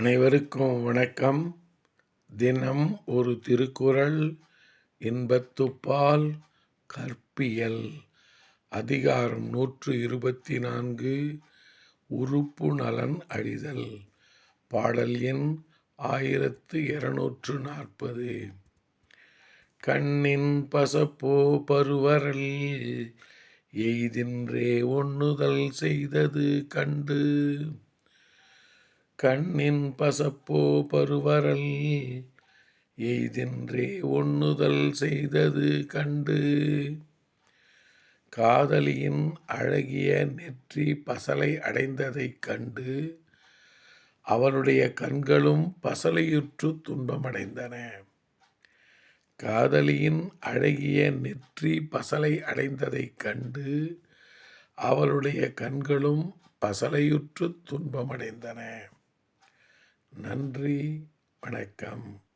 அனைவருக்கும் வணக்கம். தினம் ஒரு திருக்குறள் இன்பத்துப்பால் கற்பியல். அதிகாரம் நூற்று இருபத்தி நான்கு உறுப்பு நலன் அழிதல். பாடல் எண் ஆயிரத்து இருநூற்று நாற்பது. கண்ணின் பசப்போ பருவரல் எய்தின்றே ஒண்ணுதல் செய்தது கண்டு. கண்ணின் பசப்போ பருவரல் எய்தின்றே ஒண்ணுதல் செய்தது கண்டு. காதலியின் அழகிய நெற்றி பசலை அடைந்ததைக் கண்டு அவனுடைய கண்களும் பசலையுற்று துன்பமடைந்தன. காதலியின் அழகிய நெற்றி பசலை அடைந்ததைக் கண்டு அவளுடைய கண்களும் பசலையுற்று துன்பமடைந்தன. நன்றி வணக்கம்.